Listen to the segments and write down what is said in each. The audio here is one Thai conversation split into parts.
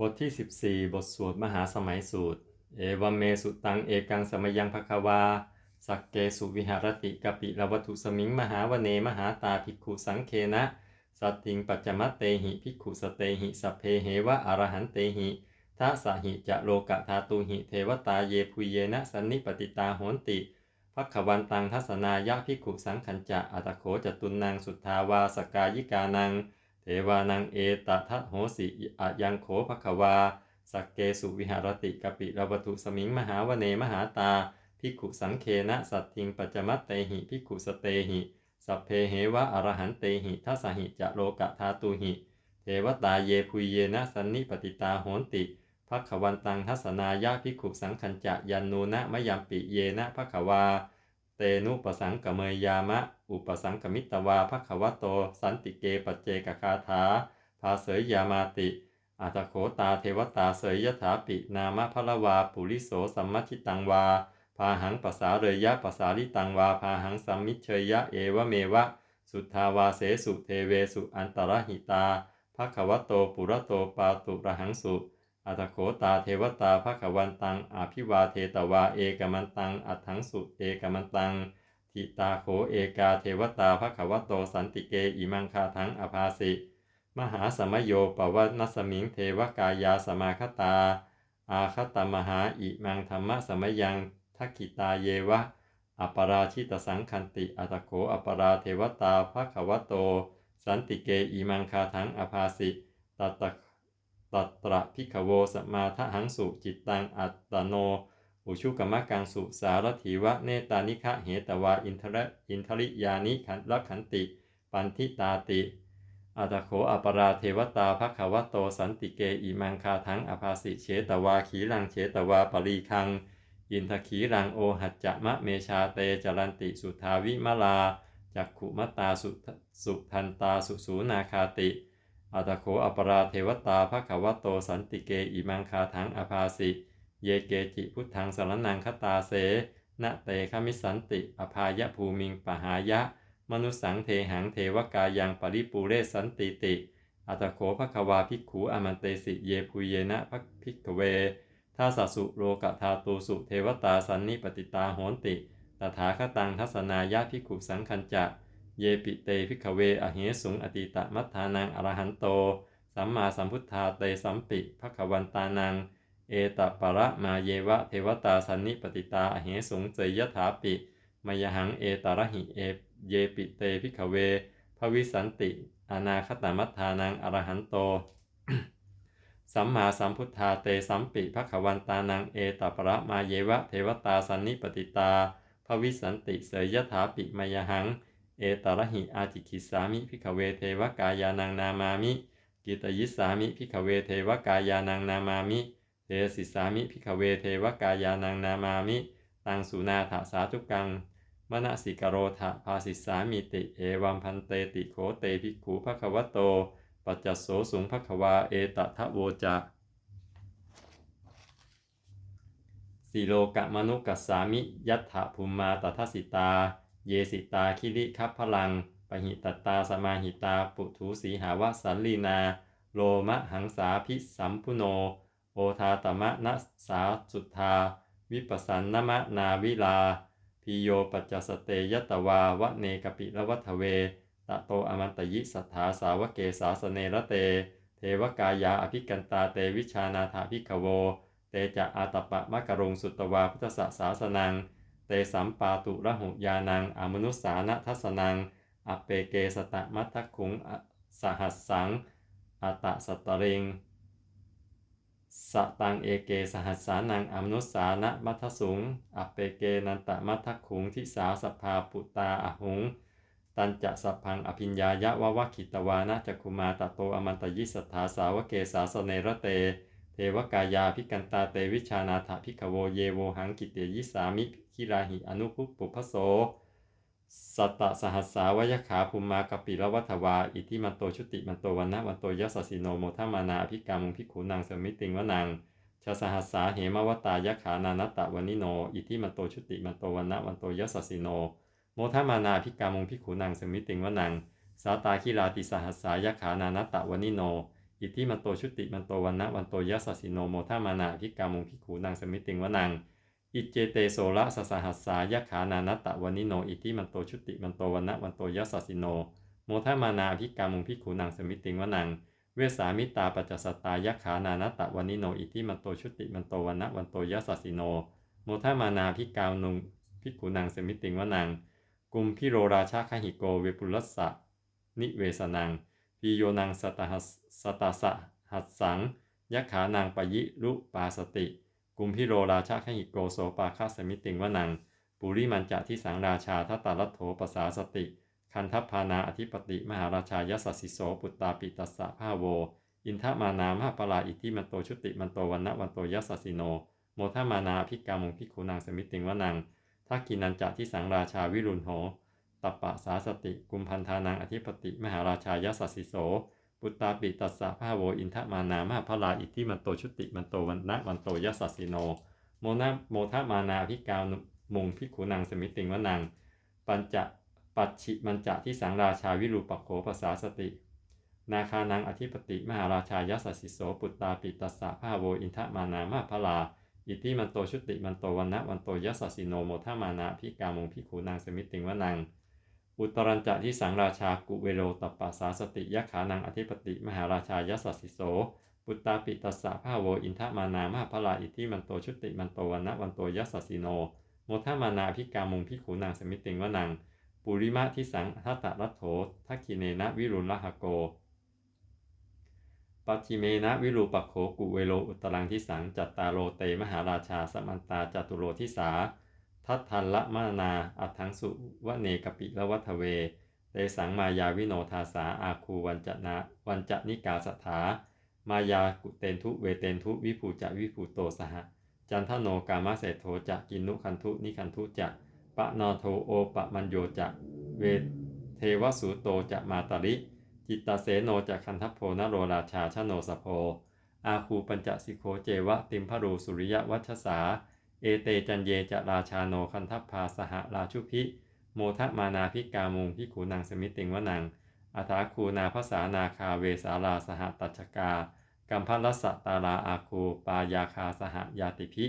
บทที่ 14 บทสวดมหาสมัยสูตร เอวเมสุตังเอกังสมยังภควา สักเกสุวิหารติกปิลวัตุสมิงมหาวเนมหาตาภิกขุสังเคนะ สัตติงปัจจมัตเตหิภิกขุสเตหิสัพเพเหวะอรหันเตหิทัสสหิจะโลกะธาตุหิเทวตาเยพุเยนะสันนิปติตาโหนติพักขวันตังทัศนายะภิกขุสังขัญจะอัตโขจตุนังสุทธาวาสกายิกานัง เทวานังเอตทะโหสิอะยังโขภควา สักเกสุวิหารติกปิรวัตุสมิงมหาวเนมหาตาภิกุสังเคนะสัตทิงปัจจมัตเตหิภิกุสเตหิ สัพเพเหวะอรหันเตหิทัสหิจะโลกะธาตุหิ เทวตาเยพุยเยนะสันนิปติตาโหนติภักขวันตังทัศนายาภิกุสังขัญจะยันนูนะมยัมปิเยนะภักขวา เตนุปสังกเมยามะ อุปสังกมิตวาภควโต สันติเกปัจเจกคาถาภาเสยยามาติอัตโขตาเทวตาเสยยถาปินามะพละวาปุริโสสัมมชิตังวา พาหังภาษาเรยยะภาษาลิตังวา พาหังสัมมิเชยยะเอวเมวะ สุทธาวาเสสุเทเวสุอันตรหิตาภควโตปุระโตปาตุระหังสุ อัตโขตาเทวตาภควันตังอภิวาเทตวาเอกมันตัง อัถังสุเอกมันตังทิตาโขเอกาเทวตาภควโตสันติเกอิมังคาทังอภาสิ มหาสมโยปวันัสมิงเทวกายาสมาคตา อาคตมหาอิมังธรรมสมยังทักขิตาเยวะ อัปราชิตสังคันติอัตโขอัปราเทวตาภควโต สันติเกอิมังคาทังอภาสิตัตตะ ตัตระพิขโวสมาทหังสุจิตตังอัตตโน อุชุกรรมกังสุสารถีวะเนตานิคะเหตวาอินทระอินทริยานิขันลขันติ ปันทิตาติอัตโขอปราเทวตาภควโตสันติเกอิมังคาทังอภาสิเฉตวาขีรังเฉตวาปรีคัง อินทขีรังโอหัจจะมะเมชาเตจรันติสุทาวิมลาจักขุมตาสุสุทันตาสุสูนาคาติ อัตโขอปราเทวตาภควโตสันติเกอิมังคาทังอภาสิ เยเกจิพุทธังสรนังคตาเสนะเตคมิสันติ อภายะภูมิงปหายะ มนุสังเทหังเทวกายังปริปูเรสันติติ อัตโขภควาภิกขูอมันเตสิเยปุเยนะภภิกเวทาสสุโลกธาตูสุเทวตาสันนิปติตาโหนติ ตถาคตังทัศนายาภิกขุสังคัญจะ เยปิเตภิกเวอเหสุงอติตะมัทธานังอรหันโต สัมมาสัมพุทธาเตสัมปิภควันตานัง เอตปะระมาเยวะเทวตาสันนิปติตาอเหสุงเจยถาปิมยหังเอตระหิเอเยปิเตภิกเวภวิสันติอนาคตมัทธานังอรหันโต สัมมาสัมพุทธาเตสัมปิภควันตานังเอตปะระมาเยวะเทวตาสันนิปติตาภวิสันติเสยยถาปิมยหัง เอตระหิอาจิคิสามิพิขเวเทวกายานังนามามิ กิตยิสามิพิขเวเทวกายานังนามามิเทสิสามิพิขเวเทวกายานังนามามิ ตังสุนาถาสาธุกัง มณสิกโรธาภาสิสามิติเอวัมพันเตติโขเตภิกขุภควโต ปัจจโสสุงภควาเอตทะโวจะสีโลกะมนุกัสสามิ ยัตถภูมมาตทัสิตา เยสิตาคิริคัพพลังปหิตตาสมาหิตาปุถุสีหาวสันลีนา โลมะหังสาพิสัมพุโน โอทาตมะนัสสาสุทธา วิปัสสันนมะนาวิลาพิโยปัจจสเตยตวาวะเนกปิละวัฏเว ตะโตอมันตยิสัทธาสาวเกสาสเนระเต เทวกายาอภิกันตาเตวิชานาถาภิกโว เตจะอาตปะมะกรุงสุตวาพุทธสสาสนัง เตสัมปาตุระหุยานัง อมนุสสานะทัสนัง อเปเกสตะมัทคุงสหัสสังอัตะสตริง สตังเอเกสหัสสานัง อมนุสสานะมัทสุง อเปเกนันตะมัทคุงทิสาสภาปุตตาอหุง ตันจะสัพพังอภิญญายะวะวะขิตวานะจักคุมาตะโตอมันตยิสัทธาสาวเกสาสเนระเต เทวกายาพิกันตาเตวิชานาถพิขโวเยโวหังกิเตยิสามิ คิราหิอนุภุปปุพโส สัตตะสหัสสาวยขาภูมากปิละวัฏวา อิทิมันโตชุติมันโตวันนะวันโตยสสิโนโมทมานาอภิกามุงพิขุนางสมิติงวนังชาสหัสสาเหมวตายขานานัตตะวันิโน อิทิมันโตชุติมันโตวันนะวันโตยสสิโน โมทมานาภิกามุงพิขุนางสมิติงวนัง สาตาคิลาติสหัสสายขานานัตตะวันิโน อิทิมันโตชุติมันโตวันนะวันโตยสสิโน โมทามานาภิกามุงภิขูนางสมิติงวนัง อิเจเตโสระสสหัสสายขานานัตตะวานิโน อิทิมันโตชุติมันโตวันนะวันโตยัสสสิโน โมทามานาภิกามุงภิขูนางสมิติงวนัง เวสามิตาปัจจสตายขานานัตตะวานิโน อิทิมันโตชุติมันโตวันนะวันโตยัสสสิโน โมทามานาภิกานุงภิขูนางสมิติงวนัง กุมพิโรราชาคหิโกเวปุลัสสะนิเวสนังปิโยนังสตหัสตาสะหัสสังยขานางปยิรุปาสติ กุมพิโรราชาคหิโกโสปาคาสมิติงวนัง ปุริมันจะที่สังราชาทัตตาลัทโถปสาสติ คันทัพพานาอธิปติ มหาราชายสัสสิโสปุตตาปิตัสสะภาโว อินทมานามหาปลาอิทิมันโตชุติมันโตวันนะวันโตยัสสิโน โมทมานาภิกามงพิกขุนางสมิติงวนังทักกินันจะที่สังราชาวิรุณโหตัปปะสาสติ กุมพันธานังอธิปติ มหาราชายสัสสิโส ปุตตาปิตัสสะภาโวอินทมานามาพลาอิทิมันโตชุติมันโตวันนะวันโตยัสสิโน โมนะโมทมานาภิกามุงพิกขุนางสมิติงวนัง ปัญจะปัจฉิมันจะที่สังราชาวิรูปโขภาษาสติ นาคานังอธิปติมหาราชายสัสสิโสปุตตาปิตัสสะภาโวอินทมานามาพลาอิติมันโตชุติมันโตวันนะวันโตยัสสิโนโมทมานาพิกามงพิขูนางสมิติงวนัง อุตรัญจะที่สังราชากุเวโรตัปปะสาสติยะขานังอธิปติ มหาราชายัสสสิโสปุตตาปิตัสสะภาโวอินทมานามหาพลาอิติมันโตชุติมันโตวันนะวันโตยัสสสิโนโมทามานาพิกามุงพิขูนางสมิติงวนังปุริมาที่สังทัตตะรัตโถทักขิเนนะวิรุณลหโกปัจิเมนะวิรูปโขกุเวโลอุตรังทิสังจัตตาโรเตมหาราชาสมันตาจตุโรทิสา ทัตทันละมานา อัตถังสุวเนกปิละวัทเวเตสังมายาวิโนทาสาอาคูวันจนะวันจนิกาสถามายากุเตนทุเวเตนทุวิภูจะวิภูโตสหจันทโนกามาเสโทจะกินุคันทุนิคันทุจะปะนอโทโอปะมัญโยจะเวเทวสุโตจะมาตาริ จิตตเสโนจากคันทัพโพนโรราชาชโนสโพอาคูปัญจสิโคเจวะติมพรูสุริยวัชสา เอเตจันเยจะราชาโนคันทัพพาสหราชุพิ โมทะมานาพิกามุงพิขูนางสมิติงวนังอัฐาคูนาภาษานาคาเวสาลาสหตัชกากัมพัลสตาราอาคูปายาคาสหยาติพิ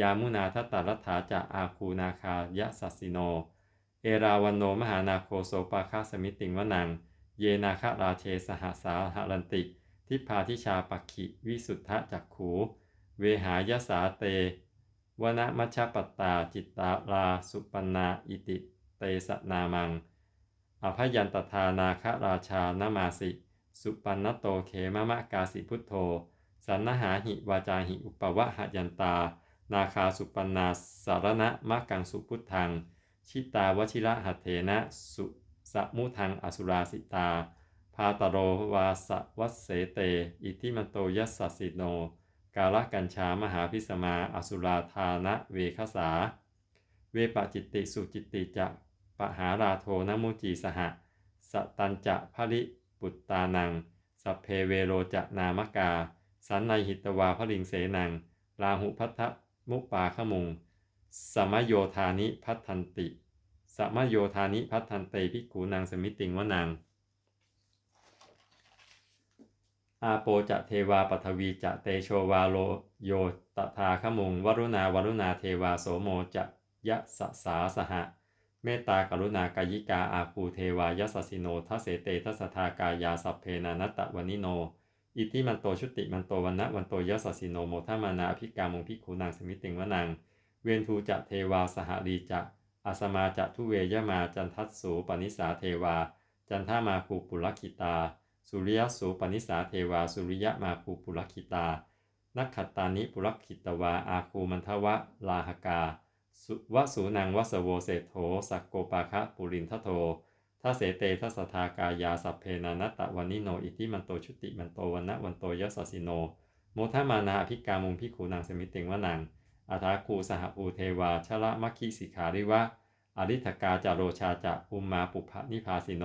ยามุนาทัตตารัฐาจะอาคูนาคายะสัสสิโน เอราวันโนมหานาโคโสปาคาสมิติงวนัง เยนาคราเชสหสาหรันติ ทิพาทิชาปักขิวิสุทธจักขู เวหายสาเต วนมัชปัตตาจิตตาราสุปนาอิติเตสนามัง อภยันตทานาคราชานามาสิ สุปันนโตเขมะมะกาสิพุทโธ สันนหาหิวาจาหิอุปวะหยันตา นาคาสุปันนาสารณะมะกังสุพุทธัง ชิตาวชิระหัตเถนะสุสมุทังอสุราสิตา พาตโรวาสวัสเสเต อิทิมันโตยัสสสิโน กาลกัญชามหาพิสมาอสุราธานะเวคสา เวปจิตติสุจิตติจะปหาราโทนมุจีสหสตันจะภริปุตตานัง สัพเพเวโรจะนามกา สันในหิตวาพลิงเสนังลาหุพัทธมุปาขมุง สมโยธานิพัทันติ สมโยธานิพัทันเตภิกขูนางสมิติงวนาง อาโปจะเทวาปทวีจะเตโชวาโลโยตถาขมุงวรุณาวรุณาเทวาโสโมจะยะสสาสหะ เมตตากรุณากายิกาอาคูเทวายสสสิโนทัเสเตทัสทากายาสัพเพนานัตตะวนิโน อิติมันโตชุติมันโตวันนะวันโตยสสสิโนโมทามานาภิกามงพิกขูนางสมิติงวนางเวนทูจะเทวาสหรีจะอาสมาจะทุเวยมาจันทัสสูปนิสาเทวา จันทามาคูปุลคิตา สุริยสูปนิสาเทวา สุริยมาคูปุลคิตา นักขัตตานิปุลคิตวา อาคูมันทวะลาหกาสุวสูนังวสโวเศธโธสักโกปาคะปุรินทโททัเสเตทัสทากายาสัพเพนานตตะวันิโน อิทิมันโตชุติมันโตวันนะวันโตยสสสิโน โมทามานาอภิกามุงพิขูนางสมิติงวนังอาทาคูสหภูเทวาชละมัคคิสิขาริวะอริธกาจาโรชาจะอุมมาปุพนิพาสิโน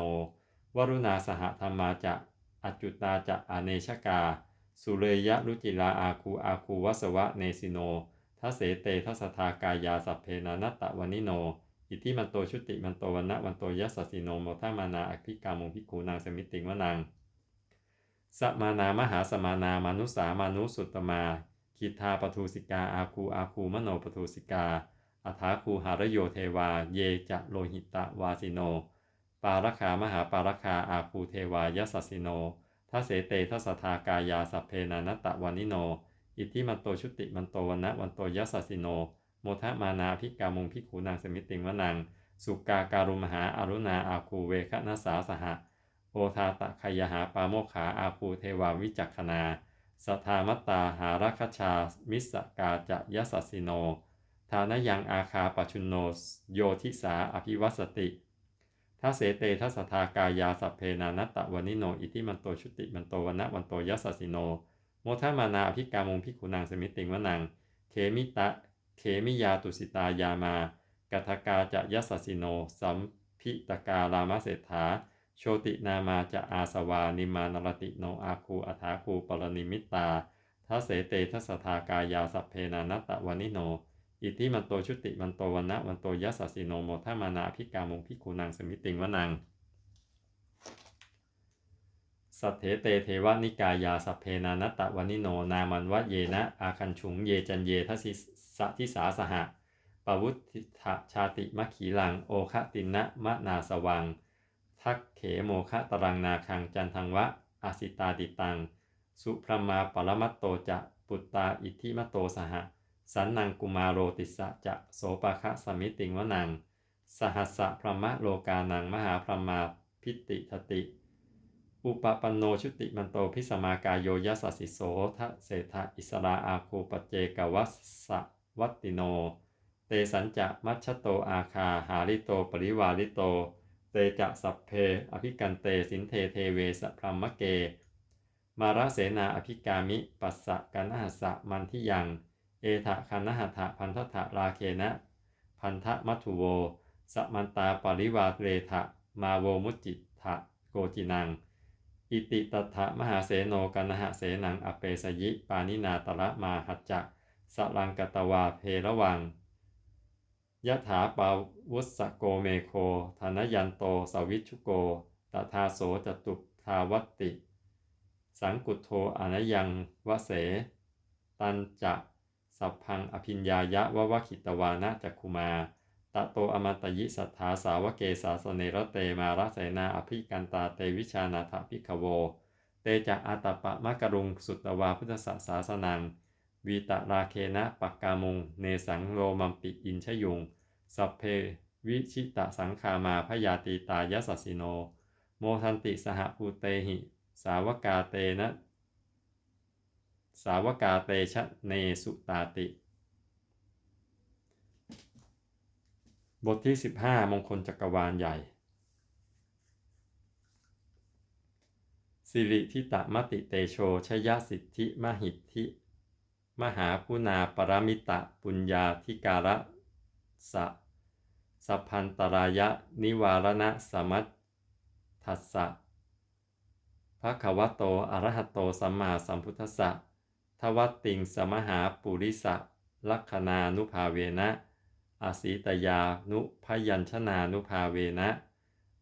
วรุณาสหธรรมาจะ อจุตาจะอเนชกา สุเรยะรุจิลาอาคูอาคูวัสวะเนสิโนทัเสเตทัสทากายาสัพเพนานัตตะวานิโน อิทิมันโตชุติมันโตวันนะวันโตยัสสิโนโมทามานาอภิกามุงพิขูนางสมิติงวนางสมานามหาสมานามานุสามานุสุตตมาคิทาปทูสิกาอาคูอาคูมโนปทูสิกาอัฐาคูหารโยเทวา เยจะโลหิตะวาสิโน ปารคามหาปารคาอาคูเทวายสัสสิโนทัเสเตทัสทากายาสัพเพนานตะวานิโน อิทธิมันโตชุติมันโตวันนะวันโตยัสสสิโน โมทะมานาภิกามุงภิกขูนางสมิติงวนัง สุกาการุมหาอารุณาอาคูเวคะนาสาสหะ โอทาตะขยหาปาโมขาอาคูเทวาวิจักขณาสทามัตตาหารัคชา มิสกาจะยัสสสิโน ทานยังอาคาปชุนโนโยทิสาอภิวัสติ ทัเสเตทัสทากายาสัพเพนานัตตะวานิโน อิทิมันโตชุติมันโตวันนะวันโตยัสสิโน โมทมานาอภิกามุงพิกุนางสมิติงวนังเขมิตะเขมิยาตุสิตายามา กัทกาจะยัสสิโน สัมพิตการามเศรษฐา โชตินามาจะอาสวานิมานรติโนอาคูอัฐาคูปรณิมิตาทัเสเตทัสทากายาสัพเพนานัตตะวานิโน อิทธิมันโตชุติมันโตวันนะวันโตยัสสิโนโมทมานาอภิกามงพิกุนางสมิติงวนัง สัทเถเตเทวนิกายาสัพเพนานัตตะวานิโนนามันวะเยนะ อาคันฉุงเยจันเยทัสิสะทิสาสหะปวุธิทะชาติมะขีลังโอคะตินะมะนาสวัง ทักเขโมคะตรังนาคังจันทังวะอาสิตาติตัง สุพรมาปรมัตโตจะปุตตาอิทธิมโตสหะ สันนังกุมาโรติสะจะโสปะคะสมิติงวนัง สหัสสะพรหมโลกานังมหาพรหมาพิติทติ อุปปันโนชุติมันโตพิสมากายโยยสสสิโสทะเศธะอิสราอาคูปเจกวัสสะวัตติโน เตสัญจะมัชโตอาคาหาริโตปริวาริโต เตจะสัพเพอภิกันเตสินเทเทเวสพรมเก มาราเสนาอภิกามิ ปัสสะกันหัสสะมันทิยัง เอทะคันหัตถะพันธะราเคนะ พันธมัทุโว สมันตาปริวาเรทะมาโวมุจิทะโกจินัง อิติตถะมหาเสโนกันหะเสนังอเปสยิปานินาตระมาหัจจะสลังกตวาเพระวังยะถาปาวุสโกเมโคธนยันโตสวิชุโกตถาโสจตุทาวัตติสังกุโทอนยังวเส ตันจะ สัพพังอภิญญายะวะวะขิตวานะจักคุมาตะโตอมตยิสัทธาสาวเกสาสเนรเตมาราเสนาอภิกันตาเตวิชานาถพิกโว เตจะอาตปะมะกรุงสุตวาพุทธศาสาสนัง วีตราเคนะปักกามุง เนสังโลมัมปิอินชยุง สัพเพวิชิตะสังคามาพยาตีตายสัสสิโน โมทันติสหภูเตหิ สาวกาเตนะ สาวกาเตชะเนสุตาติ บทที่ 15 มงคลจักรวาลใหญ่ สิริทิตะมติเตโชชยสิทธิมหิทธิ มหาพุนาปรมิตะปุญญาธิการะสะสัพพันตรายะนิวารณะสมัตทัสสะภะคะวโตอระหะโตสัมมาสัมพุทธัสสะ ทวัตติงสมหาปุริสะลักขณานุภาเวนะอาสีตยานุพยัญชนานุภาเวนะ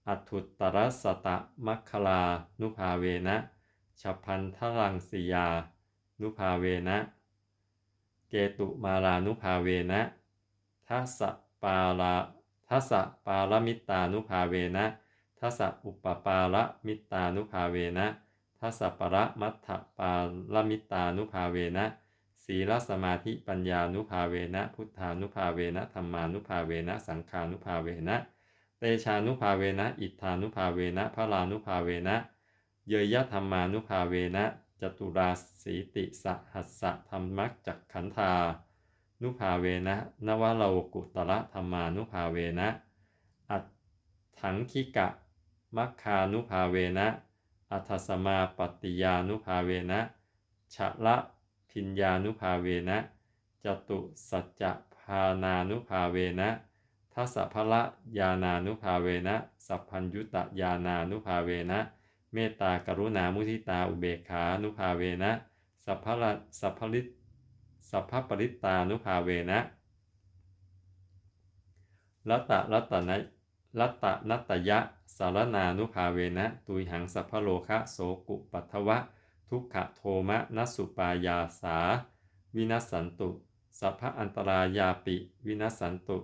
อัตุตรสตะมัคคลานุภาเวนะฉัพพันทรังสียา นุภาเวนะ เกตุมารานุภาเวนะทัสปาลาทัสปาลมิตานุภาเวนะทัสอุปปาลมิตานุภาเวนะ ทัสสปรมัตถปาลมิตานุภาเวนะศีลสมาธิปัญญานุภาเวนะพุทธานุภาเวนะธรรมานุภาเวนะสังขานุภาเวนะเตชานุภาเวนะอิทธานุภาเวนะพระลานุภาเวนะเยยะธรรมานุภาเวนะจตุราสีติสหัสสะธรรมักจักขันธานุภาเวนะนวโลกุตระธรรมานุภาเวนะอัตถังคิกะมัคคานุภาเวนะ อัทสมาปฏิยานุภาเวนะชะละพิญญานุภาเวนะจตุสัจจพานานุภาเวนะทัสสะพละยานานุภาเวนะ สัพพัญยุตยานานุภาเวนะ เมตตากรุณามุทิตาอุเบกขานุภาเวนะ สัพพะสัพพลิตสัพพปริตานุภาเวนะรัตตะรัตตนะรัตตนัตตยะ สารนานุภาเวนะตุยหังสัพพโลคะโสกุปัทวะ ทุกขโทมะนัสสุปายาสา วินัสสันตุ สัพพะอันตรายาปิ วินัสสันตุ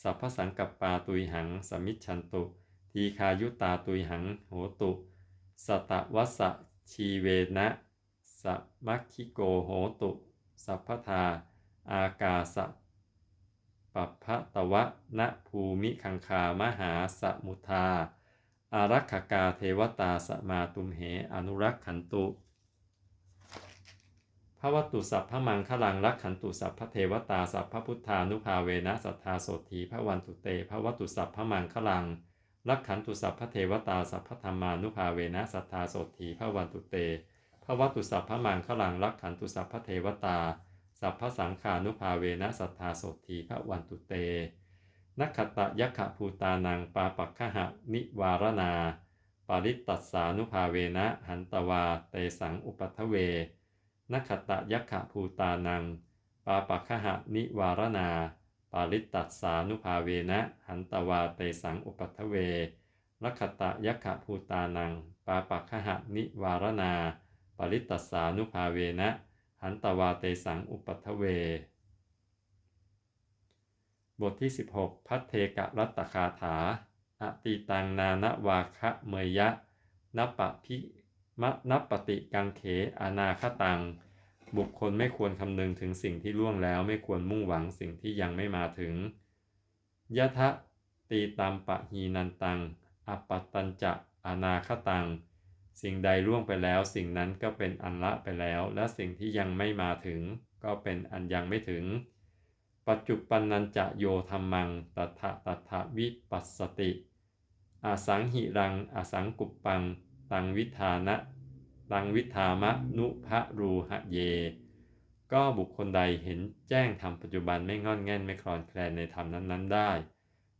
สัพพสังกัปปาตุยหังสมิชชันตุ ทีคายุตาตุยหังโหตุ สตะวัสสะชีเวนะสัมัคคิโกโหตุ สัพพทา อากาสปัพพะตวะนะภูมิคังคามหาสมุทา อารักขกาเทวตาสมาตุมเห อนุรักขันตุพระวัตุสัพพมังคลังรักขันตุสัพพเทวตาสัพพพุทธานุภาเวนะสัทธาโสธีพระวันตุเตพระวัตุสัพพมังคลังรักขันตุสัพพเทวตาสัพพธรรมานุภาเวนะสัทธาโสธีพระวันตุเตพระวัตุสัพพมังคลังรักขันตุสัพพเทวตาสัพพสังขานุภาเวนะสัทธาโสธีพระวันตุเต นักขตะยักขภูตานัง ปาปักขหะนิวารนา ปาริตตัสสานุภาเวนะหันตวาเตสังอุปัทเวนักขตะยักขภูตานัง ปาปักขหะนิวารนาปาริตตัสสานุภาเวนะหันตวาเตสังอุปัทเวนักขตะยักขภูตานังปาปักขหะนิวารนาปาริตตัสสานุภาเวนะหันตวาเตสังอุปัทเว บทที่ 16 พัทเทกะรัตตคาถา อติตังนานวาคะเมยยะนปะพิมะนปติกังเขอนาคตัง บุคคลไม่ควรคำนึงถึงสิ่งที่ล่วงแล้วไม่ควรมุ่งหวังสิ่งที่ยังไม่มาถึงยะทะตีตัมปะหีนันตัง อปปตัญจะอนาคตัง สิ่งใดล่วงไปแล้ว สิ่งนั้นก็เป็นอันละไปแล้ว และสิ่งที่ยังไม่มาถึง ก็เป็นอันยังไม่ถึง ปัจจุปันนันจะโยธรรมังตัทะตัทะวิปัสสติอาสังหิรังอาสังกุปปัง ตังวิธานะ ตังวิธามะนุภะรูหะเย ก็บุคคลใดเห็นแจ้งธรรมปัจจุบันไม่งอนแง่นไม่คลอนแคลนในธรรมนั้นๆ ได้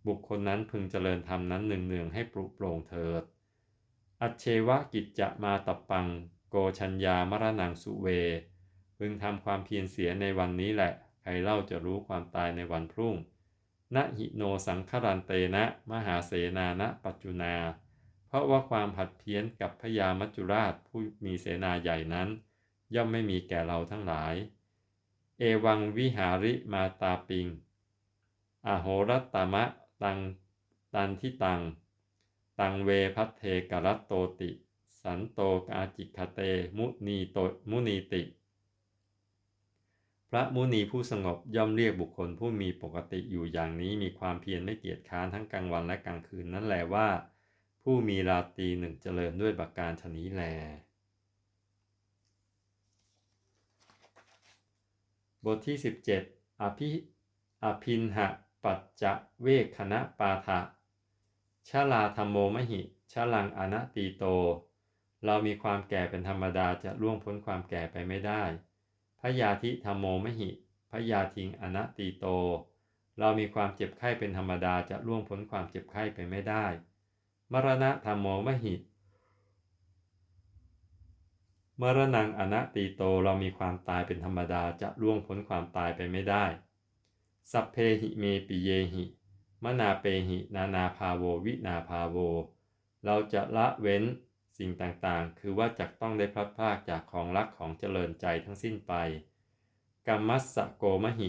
บุคคลนั้นพึงเจริญธรรมนั้นเนืองๆให้ปลุกโปร่งเถิด อัจเชวะกิจจะมาตับปัง โกชัญญามรณังสุเว พึงทำความเพียรเสียในวันนี้แหละ ใครเล่าจะรู้ความตายในวันพรุ่งนะหิโนสังครันเตนะ มหาเสนานะปัจจุนา เพราะว่าความผัดเพี้ยนกับพญามัจจุราชผู้มีเสนาใหญ่นั้น ย่อมไม่มีแก่เราทั้งหลาย เอวังวิหาริมาตาปิง อโหรัตตมะตังตันทิตัง ตังเวพัทเทกรัตโตติ สันโตกาจิคเต มุนีโตมุนีติ ระมุนีผู้สงบย่อมเรียกบุคคลผู้มีปกติอยู่อย่างนี้มีความเพียรไม่เกียจค้านทั้งกลางวันและกลางคืนนั่นแหละว่า ผู้มีราตรีหนึ่งเจริญด้วยบักการชนี้แล บทที่ 17 อภิอภินหะ ปัจจะเวคคณะปาทะชาลาธรรมโมมหิชาลังอนัตีโต เรามีความแก่เป็นธรรมดาจะล่วงพ้นความแก่ไปไม่ได้ พยาธิธรรมโมมหิพยาทิงอนัตตีโต เรามีความเจ็บไข้เป็นธรรมดาจะล่วงพ้นความเจ็บไข้ไปไม่ได้ มรณะธรรมโมมหิ มรณังอนัตตีโต เรามีความตายเป็นธรรมดาจะล่วงพ้นความตายไปไม่ได้ สัพเพหิเมปิเยหิมนาเปหิ นานาภาโว วินาภาโว เราจะละเว้น สิ่งต่างๆ คือว่าจักต้องได้พลัดพรากจากของรักของเจริญใจทั้งสิ้นไปกัมมัสสะโกมหิ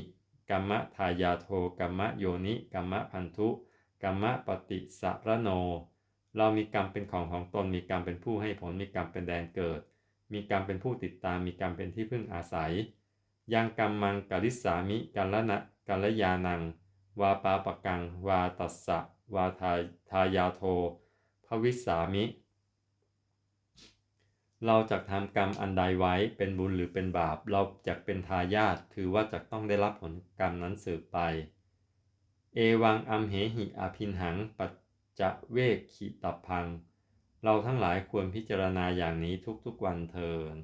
กัมมะทายาโทกัมมะโยนิกัมมะพันธุกัมมะปฏิสระโน เรามีกรรมเป็นของของตน มีกรรมเป็นผู้ให้ผล มีกรรมเป็นแดนเกิด มีกรรมเป็นผู้ติดตาม มีกรรมเป็นที่พึ่งอาศัย ยังกรรมมังกลิสามิกัลนะกัลยานัง วาปาปกัง วาตัสสะ วาทาทายาโทภวิสามิ เราจะทำกรรมอันใดไว้เป็นบุญหรือเป็นบาป เราจะเป็นทายาทถือว่าจะต้องได้รับผลกรรมนั้นสืบไป เอวังอัมเหหิอภินหังปัจจะเวกขิตพัง เราทั้งหลายควรพิจารณาอย่างนี้ทุกๆวันเทิน